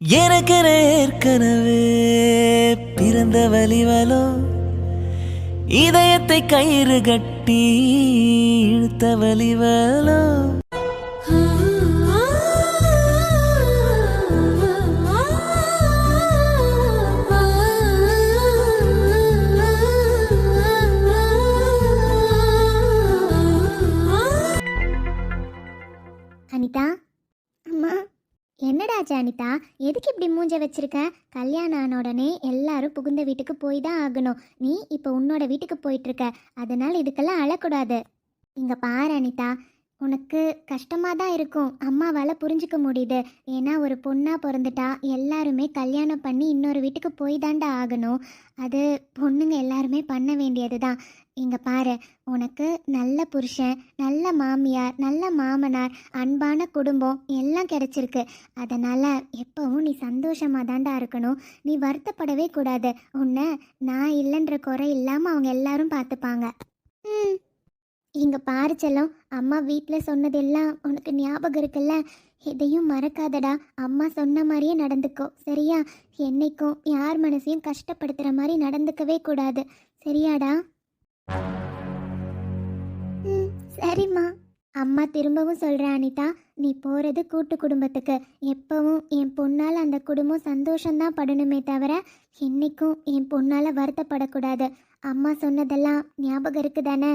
எனக்கு ஏற்கனவே பிறந்த வலிவலோ இதயத்தை கயிறு கட்டி இழுத்த வலிவலோ என்னடாச்சு அனிதா? எதுக்கு இப்படி மூஞ்ச வச்சிருக்க? கல்யாணம் ஆன உடனே எல்லாரும் புகுந்த வீட்டுக்கு போய் தான் ஆகணும். நீ இப்போ உன்னோட வீட்டுக்கு போயிட்டு இருக்க அதனால இதுக்கெல்லாம் அழக்கூடாது. இங்க பாரு அனிதா. உனக்கு கஷ்டமாக தான் இருக்கும். அம்மாவால் புரிஞ்சுக்க முடியுது. ஏன்னா ஒரு பொண்ணாக பிறந்துட்டா எல்லாருமே கல்யாணம் பண்ணி இன்னொரு வீட்டுக்கு போய் தாண்டா ஆகணும். அது பொண்ணுங்க எல்லாருமே பண்ண வேண்டியது தான் இங்கே பாரு உனக்கு நல்ல புருஷன் நல்ல மாமியார் நல்ல மாமனார் அன்பான குடும்பம் எல்லாம் கிடைச்சிருக்கு. அதனால் எப்பவும் நீ சந்தோஷமாக தாண்டா இருக்கணும். நீ வருத்தப்படவே கூடாது. உன்னை நான் இல்லைன்ற குறை இல்லாமல் அவங்க எல்லாரும் பார்த்துப்பாங்க ம். இங்கே பாரு செல்லம் அம்மா வீட்டில் சொன்னதெல்லாம் உனக்கு ஞாபகம் இருக்குல்ல? எதையும் மறக்காதடா. அம்மா சொன்ன மாதிரியே நடந்துக்கோ சரியா? என்னைக்கும் யார் மனசையும் கஷ்டப்படுத்துகிற மாதிரி நடந்துக்கவே கூடாது. சரியாடா? ம் சரிம்மா. அம்மா திரும்பவும் சொல்கிறேன் அனிதா நீ போகிறது கூட்டு குடும்பத்துக்கு. எப்பவும் என் பொண்ணால் அந்த குடும்பம் சந்தோஷம்தான் படணுமே தவிர என்னைக்கும் என் பொண்ணால் வருத்தப்படக்கூடாது. அம்மா சொன்னதெல்லாம் ஞாபகம் இருக்குதானே?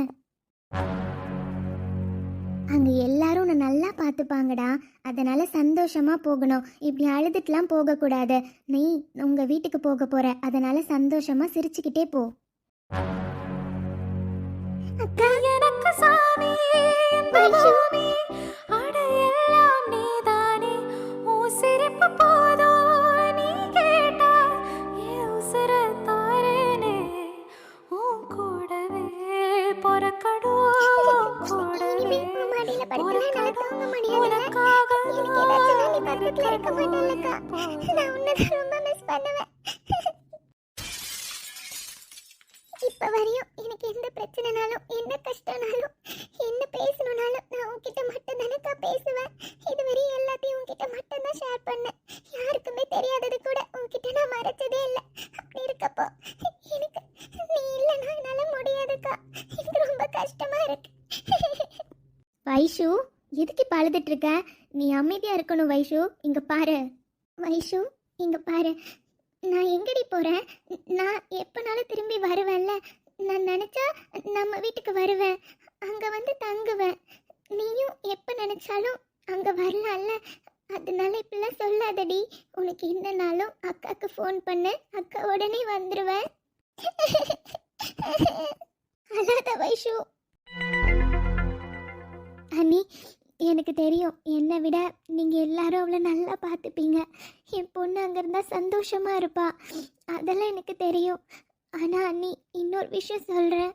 அங்கே எல்லாரும் உன்னை நல்லா பார்த்துப்பாங்கடா. அதனால சந்தோஷமா போகணும். இப்படி அழுதுட்டுலாம் போகக்கூடாது. நீ உங்க வீட்டுக்கு போக போற. அதனால சந்தோஷமா சிரிச்சுக்கிட்டே போ. உனக்காக இருக்க மாட்டேன்லக்கா நான் உன்னை ரொம்ப மிஸ் பண்ணுவேன். இப்போ வரையும் எனக்கு எந்த பிரச்சனைனாலும் என்ன கஷ்டம்னாலும் என்ன பேசணும்னாலும் நான் உன்கிட்ட மட்டும் தானக்கா பேசுவேன். இதுவரையும் எல்லாத்தையும் உன்கிட்ட மட்டும் தான் ஷேர் பண்ணேன். யாருக்குமே தெரியாதது கூட உன்கிட்ட நான் மறைச்சதே இல்லை. அப்படி இருக்கப்போ எனக்கு நீ இல்லைன்னா என்னால் முடியாதுக்கா. எனக்கு ரொம்ப கஷ்டமா இருக்கு. வைஷு எதுக்கு இப்போ அழுதுட்டு இருக்க? நீ அமைதியாக இருக்கணும் வைஷு. இங்கே பாரு. வைஷு இங்கே பாரு. நான் எங்கடி போறேன்? நான் எப்பனாலும் திரும்பி வருவேன்ல. நான் நினைச்சா நம்ம வீட்டுக்கு வருவேன். அங்க வந்து தங்குவேன். நீயும் எப்ப நினைச்சாலும் அங்க வரலாம்ல. அதனால இப்படிலாம் சொல்லாதடி. உனக்கு என்னனாலும் அக்காக்கு ஃபோன் பண்ணு. அக்கா உடனே வந்துருவேன். அழாத வைஷு. அண்ணி எனக்கு தெரியும். என்னை விட நீங்கள் எல்லாரும் அவளை நல்லா பார்த்துப்பீங்க. என் பொண்ணு அங்கே இருந்தால் சந்தோஷமாக இருப்பா. அதெல்லாம் எனக்கு தெரியும். ஆனால் அண்ணி இன்னொரு விஷயம் சொல்கிறேன்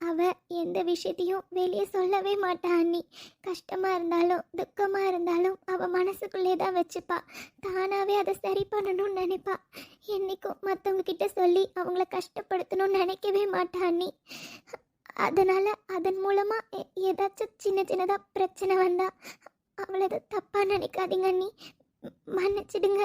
அவள் எந்த விஷயத்தையும் வெளியே சொல்லவே மாட்டா அண்ணி. கஷ்டமாக இருந்தாலும் துக்கமாக இருந்தாலும் அவள் மனசுக்குள்ளே தான் வச்சுப்பா. தானாகவே அதை சரி பண்ணணும்னு நினைப்பா. என்றைக்கும் மற்றவங்க கிட்ட சொல்லி அவங்கள கஷ்டப்படுத்தணும்னு நினைக்கவே மாட்டா அண்ணி. அதனால் அதன் மூலமாக ஏதாச்சும் சின்ன சின்னதாக பிரச்சனை வந்தா அவ்வளோ தப்பாக நினைக்காதீங்க அண்ணி. மன்னிச்சிடுங்க.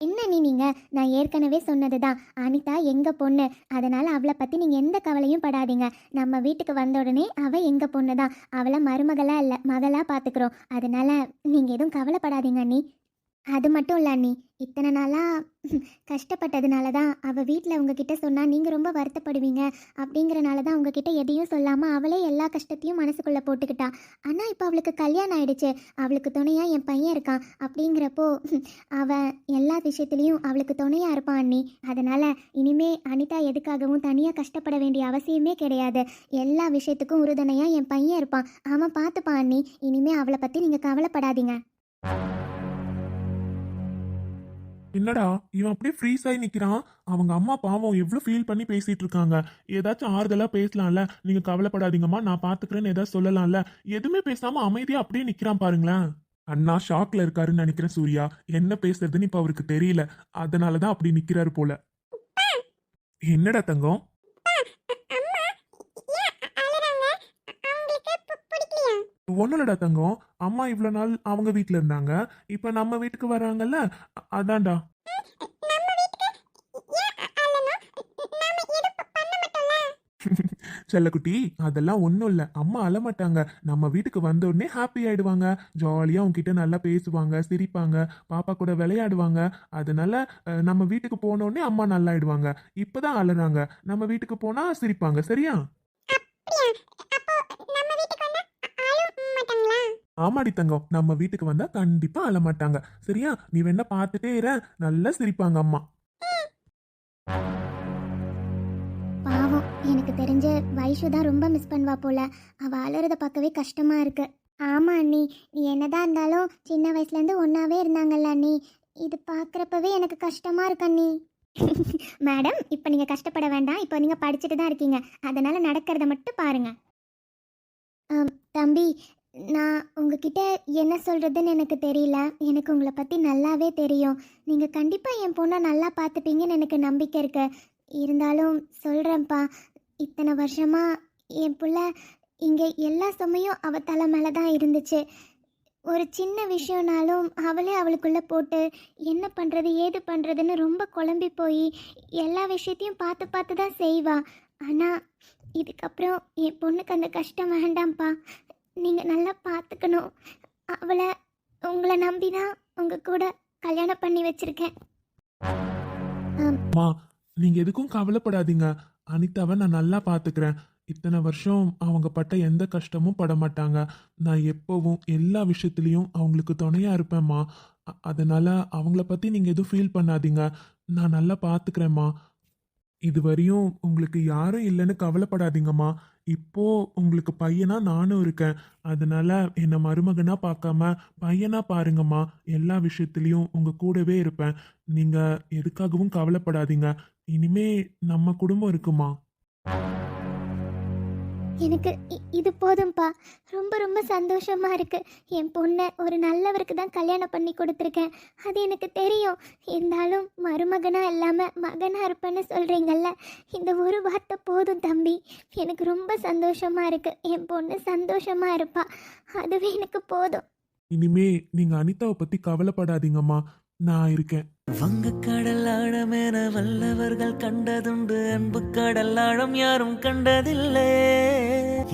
என்ன நீ நீங்கள் நான் ஏற்கனவே சொன்னது தான் அனிதா எங்கள் பொண்ணு? அதனால் அவளை பற்றி நீங்கள் எந்த கவலையும் படாதீங்க. நம்ம வீட்டுக்கு வந்த உடனே அவள் எங்கள் பொண்ணு தான் அவளை மருமகளாக இல்லை மகளாக பார்த்துக்குறோம் அதனால் நீங்கள் எதுவும் கவலைப்படாதீங்க அண்ணி. அது மட்டும் இல்லை அண்ணி. இத்தனை நாளாக கஷ்டப்பட்டதுனால தான் அவள் வீட்டில் உங்ககிட்ட சொன்னால் நீங்கள் ரொம்ப வருத்தப்படுவீங்க அப்படிங்கிறனால தான் உங்ககிட்ட எதையும் சொல்லாமல் அவளே எல்லா கஷ்டத்தையும் மனசுக்குள்ளே போட்டுக்கிட்டா. ஆனால் இப்போ அவளுக்கு கல்யாணம் ஆயிடுச்சு. அவளுக்கு துணையாக என் பையன் இருக்கான் அப்படிங்கிறப்போ அவன் எல்லா விஷயத்துலேயும் அவளுக்கு துணையாக இருப்பான் அண்ணி. அதனால் இனிமே அனிதா எதுக்காகவும் தனியாக கஷ்டப்பட வேண்டிய அவசியமே கிடையாது. எல்லா விஷயத்துக்கும் உறுதுணையாக என் பையன் இருப்பான். அவன் பார்த்துப்பான் அண்ணி. இனிமே அவளை பற்றி நீங்கள் கவலைப்படாதீங்க. என்னடா இவன் அப்படியே ஃப்ரீஸ் ஆகி நிற்கிறான் அவங்க அம்மா பாவம் எவ்வளோ ஃபீல் பண்ணி பேசிட்டு இருக்காங்க. ஏதாச்சும் ஆறுதலாக பேசலாம்ல? நீங்க கவலைப்படாதீங்கம்மா நான் பார்த்துக்கிறேன்னு ஏதாவது சொல்லலாம்ல? எதுவுமே பேசாம அமைதியாக அப்படியே நிற்கிறான் பாருங்களேன். அண்ணா ஷாக்ல இருக்காருன்னு நினைக்கிறேன் சூர்யா. என்ன பேசுறதுன்னு இப்ப அவருக்கு தெரியல. அதனாலதான் அப்படி நிக்கிறாரு போல. என்னடா தங்கம்? ஒன்னுலடா தங்கம். அம்மா இவ்வளோ நாள் அவங்க வீட்டில் இருந்தாங்க. இப்போ நம்ம வீட்டுக்கு வராங்கல்ல? அதான்டா. செல்லக்குட்டி அதெல்லாம் ஒன்றும் இல்லை. அம்மா அழமாட்டாங்க. நம்ம வீட்டுக்கு வந்த உடனே ஹாப்பி ஆயிடுவாங்க. ஜாலியாக உங்ககிட்ட நல்லா பேசுவாங்க சிரிப்பாங்க. பாப்பா கூட விளையாடுவாங்க. அதனால நம்ம வீட்டுக்கு போன உடனே அம்மா நல்லா ஆயிடுவாங்க இப்போதான் அழுறாங்க. நம்ம வீட்டுக்கு போனா சிரிப்பாங்க. சரியா? ஆமாடி தங்கம். நம்ம வீட்டுக்கு வந்தா கண்டிப்பா அழமாட்டாங்க சரியா? நீ வேணா பார்த்துட்டே இரு. நல்லா சிரிப்பாங்க அம்மா. பாவம். எனக்கு தெரிஞ்ச வைஷு தான் ரொம்ப மிஸ் பண்ணுவா போல. அவ அழறத பார்க்கவே கஷ்டமா இருக்கு. ஆமா அண்ணி. நீ என்னதான் இருந்தாலும் சின்ன வயசுல இருந்து ஒன்னாவே இருந்தாங்கல்ல அண்ணி. இது பார்க்குறப்பவே எனக்கு கஷ்டமா இருக்கு அண்ணி. மேடம் இப்போ நீங்கள் கஷ்டப்பட வேண்டாம். இப்போ நீங்கள் படிச்சுட்டு தான் இருக்கீங்க. அதனால நடக்கிறத மட்டும் பாருங்க. தம்பி நான் உங்ககிட்ட என்ன சொல்கிறதுன்னு எனக்கு தெரியல. எனக்கு உங்களை பற்றி நல்லாவே தெரியும். நீங்கள் கண்டிப்பாக என் பொண்ணை நல்லா பார்த்துப்பீங்கன்னு எனக்கு நம்பிக்கை இருக்கு. இருந்தாலும் சொல்கிறேன்ப்பா இத்தனை வருஷமாக என் பிள்ளை இங்கே எல்லா சுமையும் அவள் தலை மேலே தான் இருந்துச்சு. ஒரு சின்ன விஷயம்னாலும் அவளே அவளுக்குள்ளே போட்டு என்ன பண்ணுறது ஏது பண்ணுறதுன்னு ரொம்ப குழம்பி போய் எல்லா விஷயத்தையும் பார்த்து பார்த்து தான் செய்வா. ஆனால் இதுக்கப்புறம் என் பொண்ணுக்கு அந்த கஷ்டம் வேண்டாம்ப்பா. நீங்கள் நல்லா பார்த்துக்கணும் அவளை உங்களை நம்பி தான் உங்கள் கூட கல்யாணம் பண்ணி வச்சுருக்கேன். அம்மா எதுக்கும் கவலைப்படாதீங்க. அனிதாவை நான் நல்லா பார்த்துக்கிறேன் இத்தனை வருஷம் அவங்க பட்ட எந்த கஷ்டமும் பட மாட்டாங்க. நான் எப்போவும் எல்லா விஷயத்துலேயும் அவங்களுக்கு துணையாக இருப்பேம்மா. அதனால் அவங்கள பற்றி நீங்கள் எதுவும் ஃபீல் பண்ணாதீங்க. நான் நல்லா பார்த்துக்கிறேம்மா இது வரையும் உங்களுக்கு யாரும் இல்லைன்னு கவலைப்படாதீங்கம்மா. இப்போ உங்களுக்கு பையனா நானும் இருக்கேன். அதனால என்னை மருமகனா பார்க்காம பையனா பாருங்கம்மா. எல்லா விஷயத்துலையும் உங்க கூடவே இருப்பேன். நீங்க எதுக்காகவும் கவலைப்படாதீங்க. இனிமே நம்ம குடும்பம் இருக்குமா? எனக்கு இ- இது போதும்ப்பா ரொம்ப ரொம்ப சந்தோஷமா இருக்கு. என் பொண்ணை ஒரு நல்லவருக்கு தான் கல்யாணம் பண்ணி கொடுத்துருக்கேன். அது எனக்கு தெரியும். இருந்தாலும் மருமகனா இல்லாம மகனா இருப்பேன்னு சொல்றீங்கல்ல. இந்த ஒரு வார்த்தை போதும் தம்பி. எனக்கு ரொம்ப சந்தோஷமா இருக்கு. என் பொண்ணு சந்தோஷமா இருப்பா. அதுவே எனக்கு போதும். இனிமே நீங்க அனிதாவை பத்தி கவலைப்படாதீங்கம்மா. நான் இருக்கேன். வங்கக்கடல் ஆழமென வல்லவர்கள் கண்டதுண்டு. அன்பு கடல் ஆழம் யாரும் கண்டதில்லை.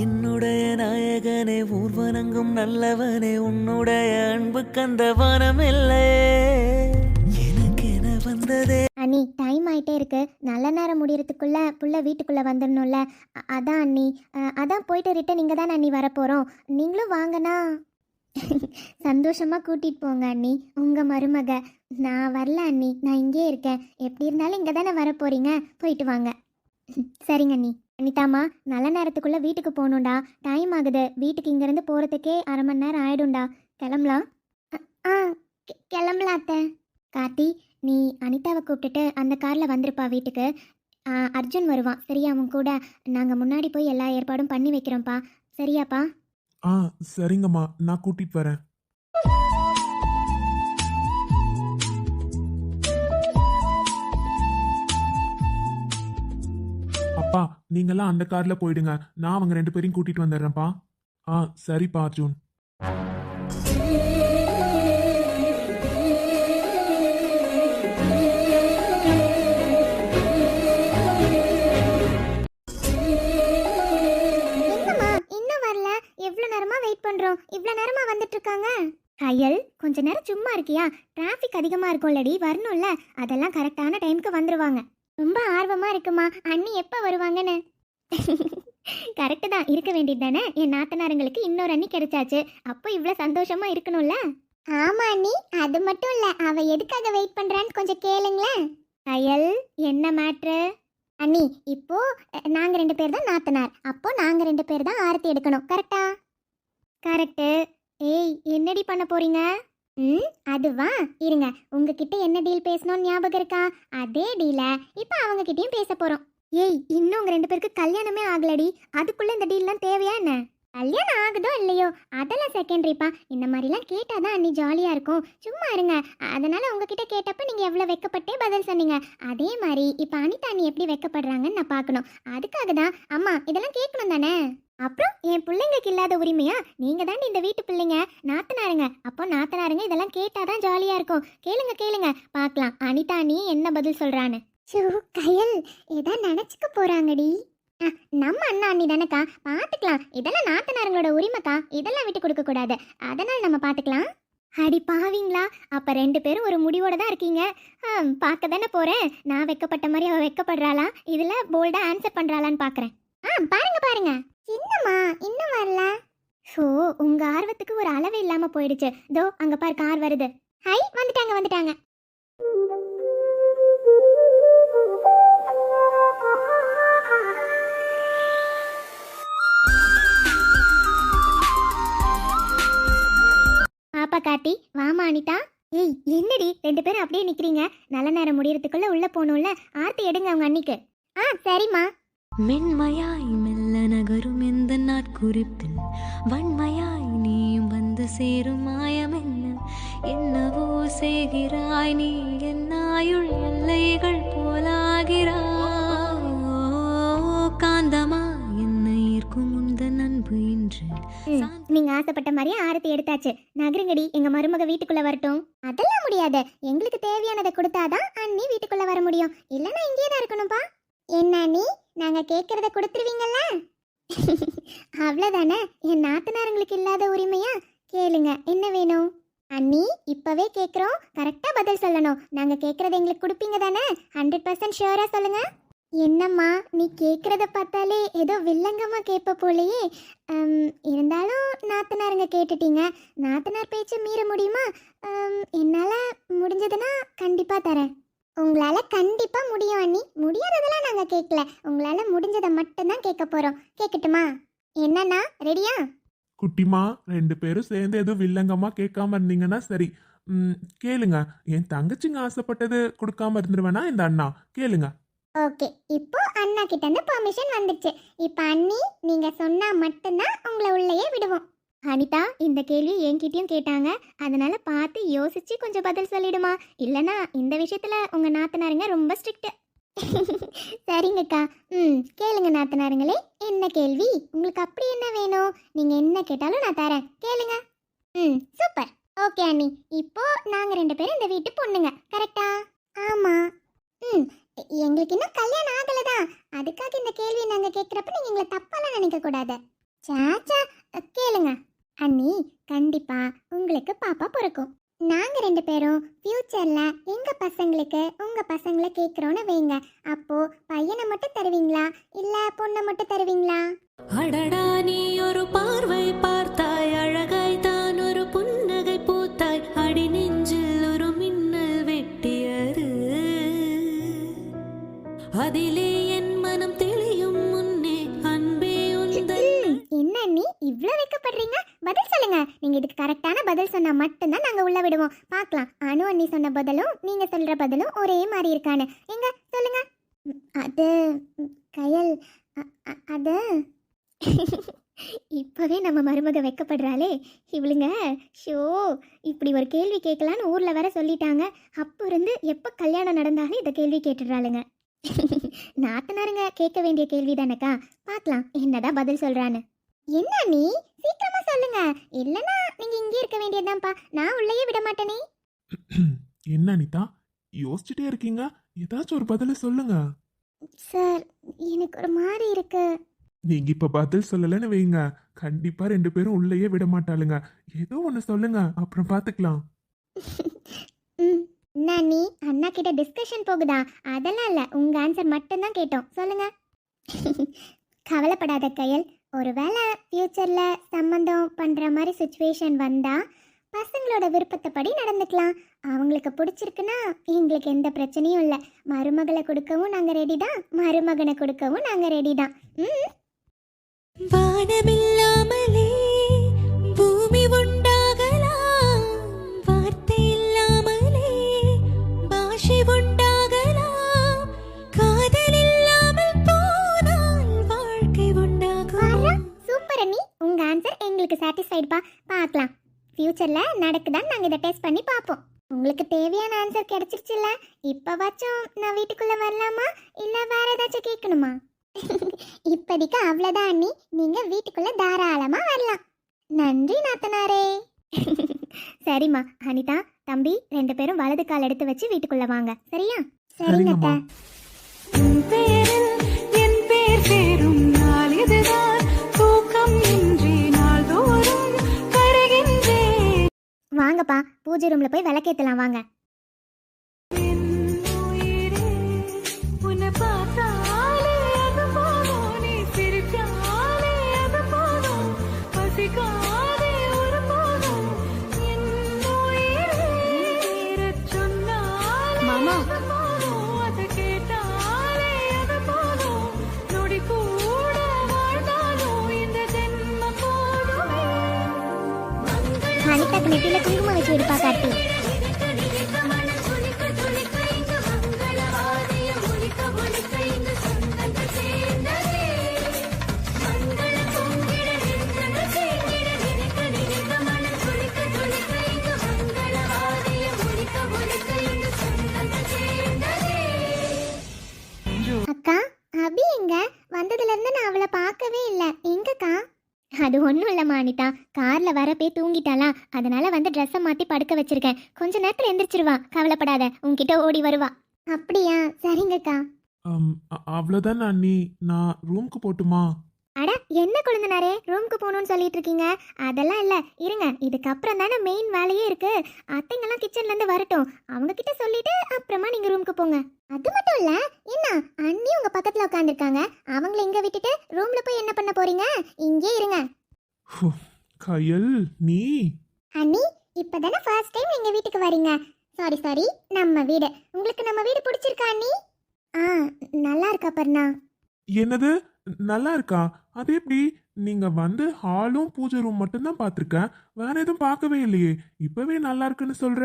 என்னுடைய நாயகனே ஊர்வனங்கும் நல்லவனே உன்னுடைய அன்பு கந்த வனமில்லை. எனக்கென வந்ததே? அண்ணி டைம் ஆயிட்டே இருக்கு. நல்ல நேரம் முடியறதுக்குள்ள புள்ள வீட்டுக்குள்ள வந்துடணும்ல. அதான் அண்ணி. அதான் போயிட்டு ரிட்டன் இங்கே தான் அண்ணி வரப்போகிறோம் நீங்களும் வாங்கண்ணா. சந்தோஷமா கூட்டிட்டு போங்க அண்ணி. உங்க மருமக. நான் வரல அண்ணி. நான் இங்கே இருக்கேன். எப்படி இருந்தாலும் இங்கே தானே வர போயிட்டு வாங்க. சரிங்க அண்ணி. அனிதாமா நல்ல நேரத்துக்குள்ள வீட்டுக்கு போகணும்டா. டைம் ஆகுது. வீட்டுக்கு இங்கேருந்து போகிறதுக்கே அரை மணி நேரம் ஆயிடும்டா. கிளம்பலாம்? ஆ கி- கிளம்பலாம் அத்தை. கார்த்தி நீ அனிதாவை கூப்பிட்டுட்டு அந்த காரில் வந்திருப்பா வீட்டுக்கு. அர்ஜுன் வருவான். சரியா அவன் கூட. நாங்கள் முன்னாடி போய் எல்லா ஏற்பாடும் பண்ணி வைக்கிறோம்ப்பா. சரியாப்பா? ஆ சரிங்கம்மா. நான் கூட்டிட்டு வரேன். அப்பா நீங்கெல்லாம் அந்த கார்ல போயிடுங்க. நான் அவங்க ரெண்டு பேரையும் கூட்டிட்டு வந்துடுறேன்ப்பா. ஆ சரிப்பா அர்ஜுன். இவ்வளோ நேரமா வந்துட்டு இருக்காங்க கயல் கொஞ்ச நேரம் சும்மா இருக்கியா? டிராஃபிக் அதிகமா இருக்கும்லடி வரணும்ல. அதெல்லாம் கரெக்டான டைம்க்கு வந்துருவாங்க. ரொம்ப ஆர்வமா இருக்குமா? அண்ணி எப்போ வருவாங்கன்னு? கரெக்டு தான். இருக்க வேண்டியது தானே? என் நாத்தனாருங்களுக்கு இன்னொரு அண்ணி கிடைச்சாச்சு. அப்போ இவ்வளோ சந்தோஷமா இருக்கணும்ல? ஆமா அண்ணி. அது மட்டும் இல்ல. அவ எதுக்காக வெயிட் பண்றான்னு கொஞ்சம் கேளுங்களேன். கயல் என்ன மேட்ரு அண்ணி இப்போ நாங்க ரெண்டு பேர் தான் நாத்தனார். அப்போ நாங்க ரெண்டு பேர் தான் ஆரத்தி எடுக்கணும். கரெக்டா கரெக்டு ஏய் என்னடி பண்ண போறீங்க? ம் அதுவா? இருங்க உங்ககிட்ட என்ன டீல் பேசணும்னு ஞாபகம் இருக்கா? அதே டீல இப்போ அவங்க கிட்டயும் பேச போறோம். ஏய் இன்னும் உங்க ரெண்டு பேருக்கு கல்யாணமே ஆகலடி. அதுக்குள்ள இந்த டீல்லாம் தேவையா என்ன? கல்யாணம் ஆகுதோ இல்லையோ அதெல்லாம் செகண்டரிப்பா இந்த மாதிரிலாம் கேட்டால் தான் அண்ணி ஜாலியாக இருக்கும். சும்மா இருங்க. அதனால் உங்ககிட்ட கேட்டப்ப நீங்கள் எவ்வளோ வெக்கப்பட்டே பதில் சொன்னீங்க. அதே மாதிரி இப்போ அனிதா அண்ணி எப்படி வெக்கப்படுறாங்கன்னு நான் பார்க்கணும். அதுக்காக தான். அம்மா இதெல்லாம் கேட்கணும் தானே? அப்புறம் என் பிள்ளைங்களுக்கு இல்லாத உரிமையா? நீங்கள் தான் இந்த வீட்டு பிள்ளைங்க. நாத்தனாருங்க. அப்போ நாத்தனாருங்க இதெல்லாம் கேட்டால் தான் ஜாலியாக இருக்கும். கேளுங்க கேளுங்க. பார்க்கலாம். அனிதா அண்ணி என்ன பதில் சொல்கிறான்னு கயல். ஏதா நினச்சிக்க போகிறாங்கடி நம்ம அண்ணா அண்ணி தானேக்கா? பார்த்துக்கலாம் இதெல்லாம் நாத்தனாரங்களோட உரிமைக்கா. இதெல்லாம் விட்டு கொடுக்க கூடாது. அதனால் நம்ம பார்த்துக்கலாம் அடி பாவீங்களா. அப்ப ரெண்டு பேரும் ஒரு முடிவோட தான் இருக்கீங்க. ஆ, பார்க்க தானே போறேன். நான் வெக்கப்பட்ட மாதிரி அவ வெக்கப்படுறாளா? இதுல போல்டா ஆன்சர் பண்றாளான்னு பார்க்குறேன் ஆ பாருங்க பாருங்க. என்னம்மா? இன்னும் வரல? ஸோ உங்க ஆர்வத்துக்கு ஒரு அளவு இல்லாம போயிடுச்சு. தோ அங்க பாரு கார் வருது. ஹை வந்துட்டாங்க வந்துட்டாங்க. வாப்பா காட்டி வாமா அனிதா. ஏய் என்னடி? ரெண்டு பேரும் அப்படியே நிக்கிறீங்க. நல்ல நேரம் முடியறதுக்குள்ள உள்ள போகணும்ல? ஆர்த்தி எடுங்க அவங்க அன்னிக்கு ஆ சரிம்மா. மென்மையாய் மெல்ல நகரும் எந்த நாட்குறிப்பில் வன்மையாய் நீயும் வந்து சேரும் மாயம் என்ன? என்னவோ செய்கிறாய் நீ? என்னாயுள் எல்லைகள் போலாகிறாய்? காந்தமா என்னை ஈர்க்கும் உந்தன் அன்பு இன்று? நீங்க ஆசைப்பட்ட மாதிரியே ஆரத்தி எடுத்தாச்சு. நகருங்கடி எங்க மருமக வீட்டுக்குள்ள வரட்டும். அதெல்லாம் முடியாது. எங்களுக்கு தேவையானதை கொடுத்தாதான் அண்ணி வீட்டுக்குள்ள வர முடியும். இல்லனா இங்கே தான் இருக்கணும்பா. என்ன நீ நாங்க கேக்குறத கொடுத்துருவீங்கல்ல? அவ்வளவுதானே? என் நாத்தனாரங்களுக்கு இல்லாத உரிமையா? கேளுங்க என்ன வேணும்? அண்ணி இப்பவே கேக்குறோம் கரெக்டா பதில் சொல்லணும். நாங்க கேக்குறத எங்களுக்கு கொடுப்பீங்க தானே? ஹண்ட்ரட் பர்சன்ட் ஷியோரா சொல்லுங்க. என்னம்மா நீ கேட்குறத பார்த்தாலே ஏதோ வில்லங்கமாக கேட்ப போலையே. இருந்தாலும் நாத்தனாருங்க கேட்டுட்டீங்க. நாத்தனார் பேச்சு மீற முடியுமா? என்னால் முடிஞ்சதுன்னா கண்டிப்பாக தரேன். உங்களால் கண்டிப்பாக முடியும் அண்ணி. முடியாததெல்லாம் நாங்கள் கேட்கல. உங்களால் முடிஞ்சதை மட்டும்தான் கேட்க போகிறோம் கேட்கட்டுமா என்னண்ணா ரெடியா? குட்டிமா ரெண்டு பேரும் சேர்ந்து எதுவும் வில்லங்கமா கேட்காம இருந்தீங்கன்னா சரி. கேளுங்க. என் தங்கச்சிங்க ஆசைப்பட்டது கொடுக்காம இருந்துருவேனா இந்த அண்ணா? கேளுங்க. ஓகே இப்போ அண்ணா கிட்ட இருந்து பெர்மிஷன் வந்துச்சு இப்போ அண்ணி நீங்க சொன்னா மட்டும்தான் உங்களை உள்ளேயே விடுவோம். அனிதா இந்த கேள்வி என்கிட்டயும் கேட்டாங்க. அதனால பார்த்து யோசிச்சு கொஞ்சம் பதில் சொல்லிடுமா? இல்லனா இந்த விஷயத்துல உங்க நாத்தனாருங்க ரொம்ப ஸ்ட்ரிக்ட் சரிங்கக்கா. ம் கேளுங்க நாத்தனாருங்களே என்ன கேள்வி? உங்களுக்கு அப்படி என்ன வேணும்? நீங்க என்ன கேட்டாலும் நான் தரேன். கேளுங்க. ம் சூப்பர். ஓகே அண்ணி. இப்போ நாங்க ரெண்டு பேரும் இந்த வீட்டு பொண்ணுங்க. கரெக்டா? ஆமா. ம். எங்களுக்கு இன்னும் கல்யாணம் ஆகலதா அதுக்காக இந்த கேள்வியை நாங்க கேட்குறப்ப நீங்க எங்களை தப்பாலாம் நினைக்க கூடாது. சாச்சா கேளுங்க. அண்ணி கண்டிப்பா உங்களுக்கு பாப்பா பிறக்கும். நாங்க ரெண்டு பேரும் ஃபியூச்சர்ல எங்க பசங்களுக்கு உங்க பசங்களை கேட்குறோன்னு வைங்க. அப்போ பையனை மட்டும் தருவீங்களா? என்ன நீ? சீக்கிரமா சொல்லுங்க. இல்லனா நீங்க இங்கே இருக்க வேண்டியதுதான்ப்பா. நான் உள்ளேயே விட மாட்டேனே. என்ன அனிதா? யோசிச்சுட்டே இருக்கீங்க? ஏதாச்சும் ஒரு பதில சொல்லுங்க. சார் எனக்கு ஒரு மாதிரி இருக்கு. நீங்க இப்ப பதில் சொல்லலைன்னு வைங்க. கண்டிப்பா ரெண்டு பேரும் உள்ளேயே விட மாட்டாளுங்க. ஏதோ ஒண்ணு சொல்லுங்க. அப்புறம் பாத்துக்கலாம். ம். என்ன நீ அண்ணா கிட்ட டிஸ்கஷன் போகுதா? அதெல்லாம் இல்ல. உங்க ஆன்சர் மட்டும்தான் கேட்டோம். சொல்லுங்க. கவலைப்படாத கையல். ஒருவேளை ஃப்யூச்சரில் சம்மந்தம் பண்ணுற மாதிரி சுச்சுவேஷன் வந்தால் பசங்களோட விருப்பத்தைப்படி நடந்துக்கலாம். அவங்களுக்கு பிடிச்சிருக்குன்னா எங்களுக்கு எந்த பிரச்சனையும் இல்லை. மருமகளை கொடுக்கவும் நாங்கள் ரெடி தான். மருமகனை கொடுக்கவும் நாங்கள் ரெடி தான். ம் வானமில்லாமலே நடக்குதான்னு நாங்க இதை டெஸ்ட் பண்ணி பார்ப்போம் உங்களுக்கு தேவையான ஆன்சர் கிடைச்சிருச்சுல்ல? இப்பவாச்சும் நான் வீட்டுக்குள்ள வரலாமா? இல்ல வேற ஏதாச்சும் கேட்கணுமா? இப்போதைக்கு அவ்வளோதான் அண்ணி. நீங்க வீட்டுக்குள்ள தாராளமா வரலாம். நன்றி நாத்தனாரே. சரிம்மா அனிதா தம்பி ரெண்டு பேரும் வலது கால் எடுத்து வச்சு வீட்டுக்குள்ள வாங்க. சரியா? சரிங்கம்மா. வாங்கப்பா பூஜை ரூம்ல போய் விளக்கேத்தலாம் வாங்க. அது ஒன்றும் இல்லைம்மா அனிதா. கார்ல வரப்பே தூங்கிட்டாளா. அதனால வந்து ட்ரெஸ்ஸை மாற்றி படுக்க வச்சிருக்கேன். கொஞ்ச நேரத்தில் எந்திரிச்சிருவா. கவலைப்படாத. உன்கிட்ட ஓடி வருவா. அப்படியா? சரிங்கக்கா. அவ்வளோதான் அவ்வளவுதான் அண்ணி. நான் ரூம்க்கு போட்டுமா? அட என்ன குழந்தனாரே? ரூமுக்கு போகணும்னு சொல்லிட்டு இருக்கீங்க அதெல்லாம் இல்ல. இருங்க இதுக்கப்புறம் தானே மெயின் வேலையே இருக்கு. அத்தைங்கெல்லாம் கிச்சன்ல இருந்து வரட்டும். அவங்க கிட்ட சொல்லிட்டு அப்புறமா நீங்க ரூமுக்கு போங்க. அது மட்டும் இல்ல என்ன? அண்ணி உங்க பக்கத்துல உட்காந்துருக்காங்க அவங்கள இங்க விட்டுட்டு ரூம்ல போய் என்ன பண்ண போறீங்க? இங்கே இருங்க. கயல் நீ? அண்ணி இப்பதானே ஃபர்ஸ்ட் டைம் எங்க வீட்டுக்கு வரீங்க. சாரி சாரி நம்ம வீடு. உங்களுக்கு நம்ம வீடு பிடிச்சிருக்கா அண்ணி? ஆ நல்லா இருக்கா பர்ணா? என்னது? நல்லா இருக்கா? அது எப்படி? நீங்க வந்து ஹாலும் பூஜை ரூம் மட்டும்தான் பார்த்துருக்கேன். வேற எதுவும் பார்க்கவே இல்லையே. இப்பவே நல்லா இருக்குன்னு சொல்ற?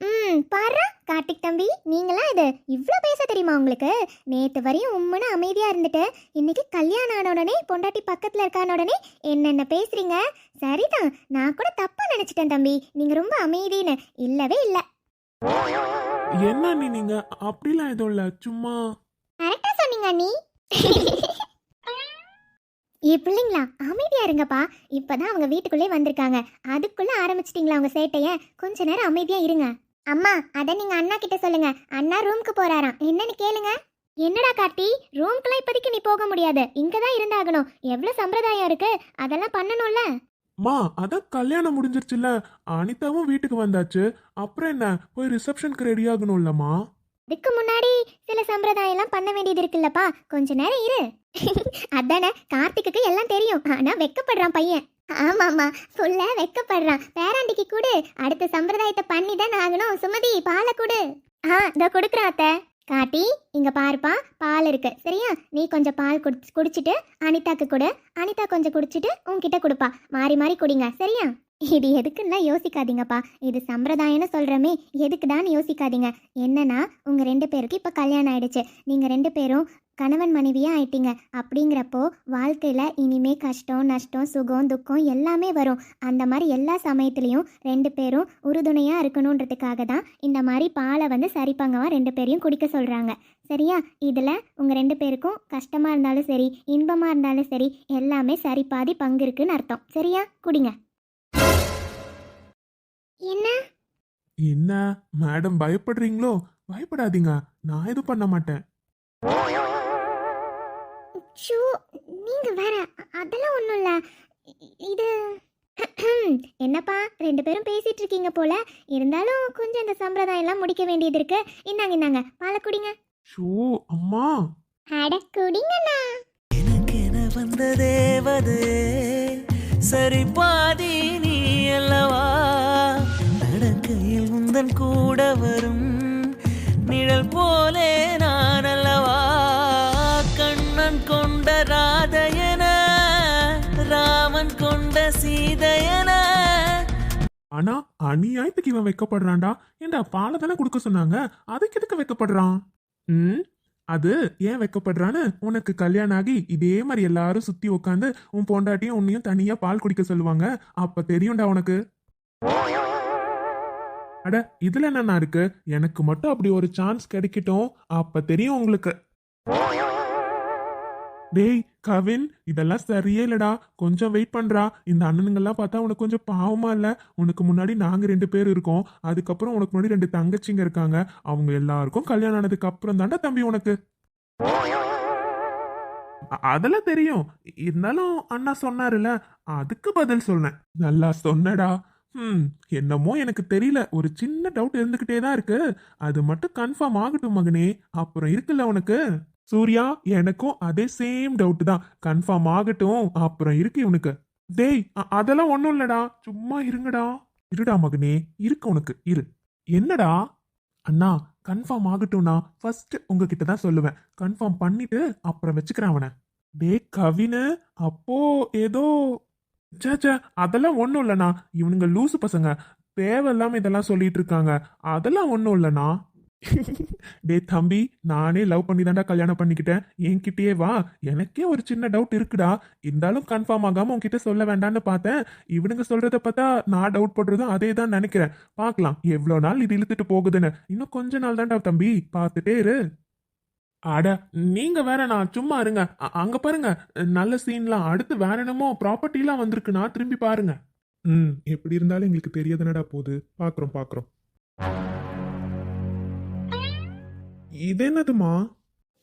ம் பாரு கார்த்திக் தம்பி நீங்களா இது? இவ்ளோ பேச தெரியுமா உங்களுக்கு? நேத்து வரையும் உம்முன்னு அமைதியா இருந்துட்டு இன்னைக்கு கல்யாணம் ஆன உடனே பொண்டாட்டி பக்கத்துல இருக்கான உடனே என்னென்ன பேசுறீங்க? சரிதான் நான் கூட தப்பா நினைச்சிட்டேன் தம்பி. நீங்க ரொம்ப அமைதின்னு. இல்லவே இல்ல. என்ன அண்ணி நீங்க? அப்படிலாம் எதுவும் இல்ல. சும்மா. கரெக்டா சொன்னீங்க அண்ணி. ஏ பிள்ளைங்களா அமைதியா இருங்கப்பா. இப்பதான் அவங்க வீட்டுக்குள்ளே வந்திருக்காங்க. அதுக்குள்ள ஆரம்பிச்சிட்டீங்களா அவங்க சேட்டைய? கொஞ்ச நேரம் அமைதியா இருங்க. அம்மா அத நீங்க அண்ணா கிட்ட சொல்லுங்க. அண்ணா ரூம்க்கு போறாராம். என்னன்னு கேளுங்க. என்னடா கார்த்தி ரூம்க்குலாம் இப்போதைக்கு நீ போக முடியாது. இங்க தான் இருந்தாகணும். எவ்வளவு சம்பிரதாயம் இருக்கு. அதெல்லாம் பண்ணணும்ல. மா அதான் கல்யாணம் முடிஞ்சிருச்சுல அனிதாவும் வீட்டுக்கு வந்தாச்சு. அப்புறம் என்ன? போய் ரிசப்ஷனுக்கு ரெடி ஆகணும்லம்மா. அதுக்கு முன்னாடி சில சம்பிரதாயம் எல்லாம் பண்ண வேண்டியது இருக்குல்லப்பா. கொஞ்ச நேரம் இரு. அதானே கார்த்திக்கு எல்லாம் தெரியும். ஆனா வெக்கப்படுறான் பையன். ஆமாமா சொல்ல வெக்கப்படுறான். பேராண்டிக்கு கூடு. அடுத்த சம்பிரதாயத்தை பண்ணி தான் ஆகணும். சுமதி பாலை கொடு. ஆ இதோ கொடுக்குறாத்த அத்தை. காட்டி இங்க பாருப்பா பால் இருக்கு. சரியா? நீ கொஞ்சம் பால் குடி குடிச்சிட்டு அனிதாக்கு கொடு. அனிதா கொஞ்சம் குடிச்சிட்டு உன்கிட்ட கொடுப்பா. மாறி மாறி குடிங்க. சரியா? இது எதுக்குன்னா யோசிக்காதீங்கப்பா. இது சம்பிரதாயம்னு எதுக்கு எதுக்குடான்னு யோசிக்காதீங்க. என்னன்னா உங்கள் ரெண்டு பேருக்கு இப்போ கல்யாணம் ஆயிடுச்சு. நீங்கள் ரெண்டு பேரும் கணவன் மனைவியாக ஆயிட்டீங்க. அப்படிங்கிறப்போ வாழ்க்கையில் இனிமே கஷ்டம் நஷ்டம் சுகம் துக்கம் எல்லாமே வரும். அந்த மாதிரி எல்லா சமயத்துலேயும் ரெண்டு பேரும் உறுதுணையாக இருக்கணுன்றதுக்காக தான் இந்த மாதிரி பாலை வந்து சரிப்பாங்கவா ரெண்டு பேரையும் குடிக்க சொல்கிறாங்க சரியா? இதில் உங்கள் ரெண்டு பேருக்கும் கஷ்டமாக இருந்தாலும் சரி இன்பமாக இருந்தாலும் சரி எல்லாமே சரி பாதி பங்கு இருக்குன்னு அர்த்தம். சரியா? குடிங்க. என்ன? என்ன? மேடம் பயப்படுறீங்களோ? பயப்படாதீங்க. நான் எதுவும் பண்ண மாட்டேன். ஷூ நீங்க வேற அதெல்லாம் ஒன்றும் இல்லை. இது என்னப்பா ரெண்டு பேரும் பேசிட்டு இருக்கீங்க போல. இருந்தாலும் கொஞ்சம் இந்த சம்பிரதாயம் எல்லாம் முடிக்க வேண்டியது இருக்கு. இந்தாங்க இந்தாங்க பாலை குடிங்க. ஷோ அம்மா. அட குடிங்கண்ணா. எனக்கென வந்த தேவது சரி பாதி நீ அல்லவா? நடக்கையில் உந்தன் கூட வரும் நிழல் போலே ஆனா அநியாயத்துக்கு இவன் வைக்கப்படுறான்டா. ஏண்டா பாலை தானே கொடுக்க சொன்னாங்க? அதுக்கு எதுக்கு வைக்கப்படுறான்? ம்? அது ஏன் வைக்கப்படுறான்னு? உனக்கு கல்யாணம் ஆகி இதே மாதிரி எல்லாரும் சுத்தி உட்காந்து உன் பொண்டாட்டியும் உன்னையும் தனியா பால் குடிக்க சொல்லுவாங்க. அப்ப தெரியும்டா உனக்கு. அட இதுல என்னண்ணா இருக்கு? எனக்கு மட்டும் அப்படி ஒரு சான்ஸ் கிடைக்கட்டும். அப்ப தெரியும் உங்களுக்கு. டேய் கவின் இதெல்லாம் சரியே இல்லடா கொஞ்சம் வெயிட் பண்றா. இந்த அண்ணனுங்கெல்லாம் பார்த்தா உனக்கு கொஞ்சம் பாவமா இல்ல? உனக்கு முன்னாடி நாங்க ரெண்டு பேர் இருக்கோம். அதுக்கப்புறம் உனக்கு முன்னாடி ரெண்டு தங்கச்சிங்க இருக்காங்க. அவங்க எல்லாருக்கும் கல்யாணம் ஆனதுக்கு அப்புறம் தாண்டா தம்பி உனக்கு. அதெல்லாம் தெரியும். இருந்தாலும் அண்ணா சொன்னாருல அதுக்கு பதில் சொன்னேன். நல்லா சொன்னடா. ம் என்னமோ எனக்கு தெரியல. ஒரு சின்ன டவுட் இருந்துகிட்டே தான் இருக்கு. அது மட்டும் கன்ஃபார்ம் ஆகட்டும் மகனே. அப்புறம் இருக்குல்ல உனக்கு? சூர்யா எனக்கும் அதே சேம் டவுட் தான். கன்ஃபார்ம் ஆகட்டும். அப்புறம் இருக்கு இவனுக்கு. டேய் அதெல்லாம் ஒன்றும் இல்லடா. சும்மா இருங்கடா. இருடா மகனே இருக்கு உனக்கு. இரு. என்னடா? அண்ணா கன்ஃபார்ம் ஆகட்டும்னா ஃபர்ஸ்ட் உங்ககிட்ட தான் சொல்லுவேன். கன்ஃபார்ம் பண்ணிட்டு அப்புறம் வச்சுக்கிறேன் அவனை. டே கவினு அப்போ ஏதோ சேச்சே அதெல்லாம் ஒன்றும் இல்லைண்ணா. இவனுங்க லூசு பசங்க. தேவையில்லாம இதெல்லாம் சொல்லிட்டு இருக்காங்க. அதெல்லாம் ஒன்றும் இல்லைண்ணா. டே தம்பி நானே லவ் பண்ணி தாண்டா கல்யாணம் பண்ணிக்கிட்டேன். என்கிட்டயே வா. எனக்கே ஒரு சின்ன டவுட் இருக்குடா. இருந்தாலும் கன்ஃபார்ம் ஆகாம உன்கிட்ட சொல்ல வேண்டாம்னு பார்த்தேன். இவனுங்க சொல்றத பார்த்தா நான் டவுட் பண்றதும் அதே தான் நினைக்கிறேன். பார்க்கலாம். எவ்வளோ நாள் இது இழுத்துட்டு போகுதுன்னு. இன்னும் கொஞ்ச நாள் தான்டா தம்பி. பார்த்துட்டே இரு. அட நீங்க வேற நான் சும்மா இருங்க. அங்க பாருங்க. நல்ல சீன்லாம் அடுத்து வேற என்னமோ ப்ராப்பர்ட்டிலாம் நான் திரும்பி பாருங்க. ம் எப்படி இருந்தாலும் எங்களுக்கு தெரியாதுனடா போகுது. பாக்குறோம் பாக்குறோம். இது என்னதுமா?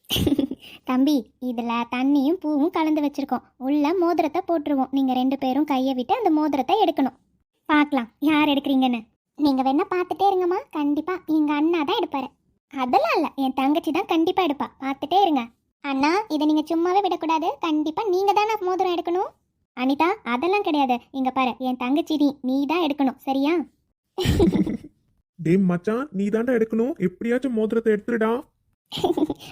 தம்பி இதுல தண்ணியும் பூவும் கலந்து வச்சிருக்கோம். உள்ள மோதிரத்தை போட்டுருவோம். நீங்க ரெண்டு பேரும் கையை விட்டு அந்த மோதிரத்தை எடுக்கணும். பார்க்கலாம் யார் எடுக்கிறீங்கன்னு. நீங்க வேணா பார்த்துட்டே இருங்கம்மா. கண்டிப்பா எங்க அண்ணா தான் எடுப்பாரு. அதெல்லாம் இல்லை என் தங்கச்சி தான் கண்டிப்பாக எடுப்பா. பார்த்துட்டே இருங்க. அண்ணா இதை நீங்கள் சும்மாவே விடக்கூடாது. கண்டிப்பா நீங்க தானே மோதிரம் எடுக்கணும். அனிதா அதெல்லாம் கிடையாது. இங்க பாரு என் தங்கச்சி நீ நீ தான் எடுக்கணும். சரியா? டே மச்சான் நீ தாண்டா எடுக்கணும். எப்படியாச்சும் மோதிரத்தை எடுத்துடா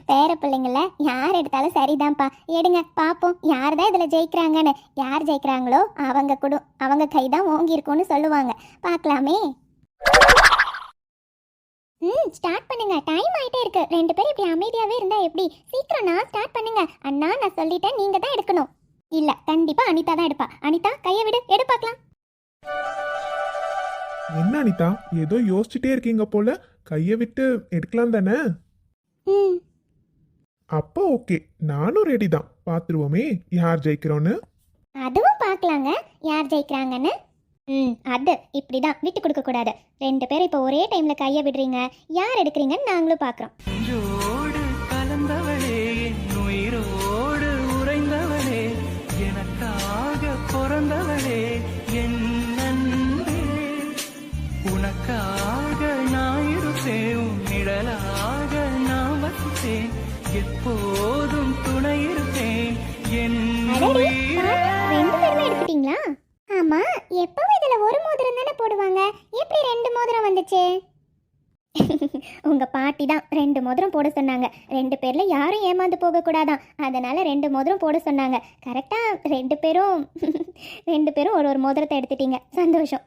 பேர பிள்ளைங்கள யார் எடுத்தாலும் சரிதான்ப்பா. எடுங்க பார்ப்போம் யார் தான் இதில் ஜெயிக்கிறாங்கன்னு. யார் ஜெயிக்கிறாங்களோ அவங்க குடு அவங்க கை தான் ஓங்கி இருக்கும்னு சொல்லுவாங்க. பார்க்கலாமே. ம் ஸ்டார்ட் பண்ணுங்க. டைம் ஆயிட்டே இருக்கு. ரெண்டு பேரும் இப்படி அமைதியாவே இருந்தா எப்படி? சீக்கிரம் நான் ஸ்டார்ட் பண்ணுங்க. அண்ணா நான் சொல்லிட்டேன் நீங்க தான் எடுக்கணும். இல்ல கண்டிப்பா அனிதா தான் எடுப்பா. அனிதா கையை விடு. எடு பார்க்கலாம். என்ன அனிதா? ஏதோ யோசிச்சுட்டே இருக்கீங்க போல. கையை விட்டு எடுக்கலாம் தானே? ம். அப்போ ஓகே. நானும் ரெடி தான். பார்த்துருவோமே யார் ஜெயிக்கிறோன்னு. அதுவும் பார்க்கலாங்க. யார் ஜெயிக்கிறாங்கன்னு. ம் அது இப்படி தான் விட்டு கொடுக்க கூடாது. ரெண்டு பேரும் இப்போ ஒரே டைம்ல கையை விடுறீங்க. யார் எடுக்கிறீங்கன்னு நாங்களும் பார்க்குறோம். ஆமா எப்பவும் இதுல ஒரு மோதிரம் தானே போடுவாங்க? எப்படி ரெண்டு மோதிரம் வந்துச்சு? உங்க பாட்டி தான் ரெண்டு மோதிரம் போட சொன்னாங்க. ரெண்டு பேர்ல யாரும் ஏமாந்து போக கூடாதான். அதனால ரெண்டு மோதிரம் போட சொன்னாங்க. கரெக்டா ரெண்டு பேரும் ரெண்டு பேரும் ஒரு ஒரு மோதிரத்தை எடுத்துட்டீங்க. சந்தோஷம்.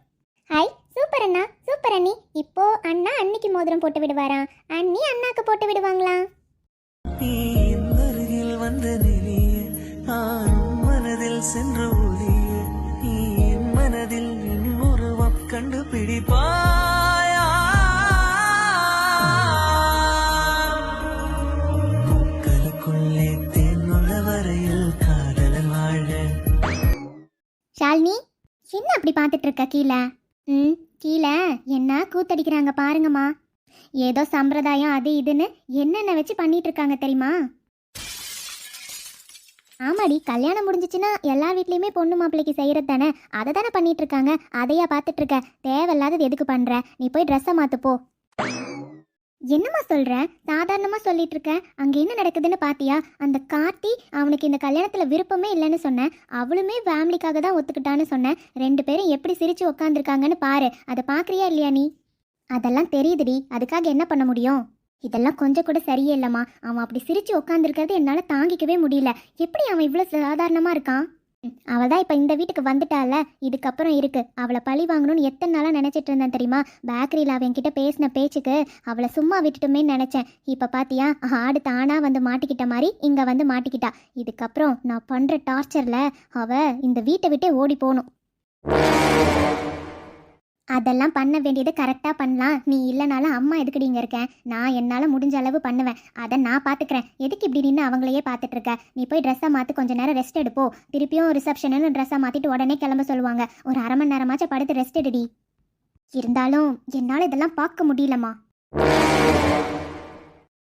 ஹாய் சூப்பர் அண்ணா சூப்பர் அண்ணி. இப்போ அண்ணா அன்னிக்கு மோதிரம் போட்டு விடுவாரா? அண்ணி அண்ணாக்கு போட்டு விடுவாங்களா? நீ நான் மனதில் சென்று அப்படி பார்த்துட்டு இருக்க கீழே? ம் கீழே? என்ன கூத்தடிக்கிறாங்க பாருங்கம்மா. ஏதோ சம்பிரதாயம் அது இதுன்னு என்னென்ன வச்சு பண்ணிட்டு இருக்காங்க தெரியுமா? ஆமாடி கல்யாணம் முடிஞ்சிச்சுன்னா எல்லா வீட்லேயுமே பொண்ணு மாப்பிள்ளைக்கு செய்கிறது தானே அதை தானே பண்ணிட்டு இருக்காங்க அதையா பார்த்துட்டு இருக்க தேவையில்லாதது எதுக்கு பண்ணுற நீ போய் ட்ரெஸ்ஸை மாற்றுப்போ போ. என்னம்மா சொல்ற? சாதாரணமா சொல்லிட்டு இருக்க. அங்க என்ன நடக்குதுன்னு பாத்தியா? அந்த கார்த்தி அவனுக்கு இந்த கல்யாணத்துல விருப்பமே இல்லைன்னு சொன்னேன் அவளுமே ஃபேமிலிக்காக தான் ஒத்துக்கிட்டான்னு சொன்னேன் ரெண்டு பேரும் எப்படி சிரிச்சு உட்காந்துருக்காங்கன்னு பாரு. அதை பார்க்குறியா இல்லையா நீ? அதெல்லாம் தெரியுதுடி. அதுக்காக என்ன பண்ண முடியும்? இதெல்லாம் கொஞ்சம் கூட சரியே இல்லைம்மா. அவன் அப்படி சிரிச்சு உட்காந்துருக்கிறது என்னால் தாங்கிக்கவே முடியல. எப்படி அவன் இவ்வளோ சாதாரணமாக இருக்கான்? அவள் தான் இப்போ இந்த வீட்டுக்கு வந்துட்டால. இதுக்கப்புறம் இருக்கு. அவளை பழி வாங்கணும்னு எத்தனை நாளாக நினச்சிட்டு இருந்தேன் தெரியுமா? பேக்கரியில் அவன் கிட்ட பேசின பேச்சுக்கு அவளை சும்மா விட்டுட்டுமே நினச்சேன். இப்போ பாத்தியா? ஆடு தானாக வந்து மாட்டிக்கிட்ட மாதிரி இங்கே வந்து மாட்டிக்கிட்டா. இதுக்கப்புறம் நான் பண்ணுற டார்ச்சரில் அவள் இந்த வீட்டை விட்டே ஓடி போகணும். அதெல்லாம் பண்ண வேண்டியது கரெக்டாக பண்ணலாம். நீ இல்லைனாலும் அம்மா எதுக்குடி இங்கே இருக்கேன் நான் என்னால் முடிஞ்ச அளவு பண்ணுவேன். அதை நான் பார்த்துக்கிறேன் எதுக்கு இப்படி நின்று அவங்களையே பார்த்துட்டு இருக்க? நீ போய் ட்ரெஸ்ஸை மாற்றி கொஞ்ச நேரம் ரெஸ்ட் எடுப்போ. திருப்பியும் ரிசப்ஷனுன்னு ட்ரெஸ்ஸை மாற்றிட்டு உடனே கிளம்ப சொல்லுவாங்க. ஒரு அரை மணி நேரமாச்சும் படுத்து ரெஸ்ட் எடுடி. இருந்தாலும் என்னால் இதெல்லாம் பார்க்க முடியலம்மா.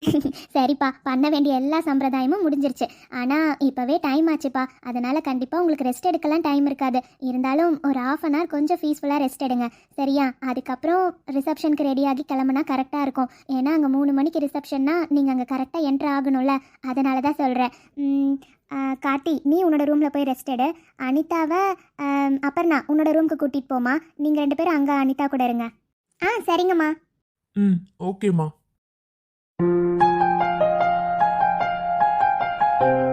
சரிப்பா பண்ண வேண்டிய எல்லா சம்பிரதாயமும் முடிஞ்சிருச்சு. ஆனால் இப்போவே டைம் ஆச்சுப்பா. அதனால் கண்டிப்பாக உங்களுக்கு ரெஸ்ட் எடுக்கலாம் டைம் இருக்காது. இருந்தாலும் ஒரு ஆஃப் அன் ஹவர் கொஞ்சம் பீஸ்ஃபுல்லாக ரெஸ்ட் எடுங்க. சரியா? அதுக்கப்புறம் ரிசப்ஷனுக்கு ரெடியாகி கிளம்புனா கரெக்டாக இருக்கும். ஏன்னா அங்கே மூணு மணிக்கு ரிசப்ஷன்னா நீங்கள் அங்கே கரெக்டாக என்ட்ரு ஆகணும்ல. அதனால தான் சொல்கிறேன் கார்த்தி நீ உன்னோட ரூமில் போய் ரெஸ்ட் எடு. அனிதாவை ஆம், அபர்ணா உன்னோட ரூமுக்கு கூட்டிகிட்டு போமா நீங்கள் ரெண்டு பேரும் அங்கே அனிதா கூட இருங்க. ஆ சரிங்கம்மா. ம் ஓகேம்மா Thank you.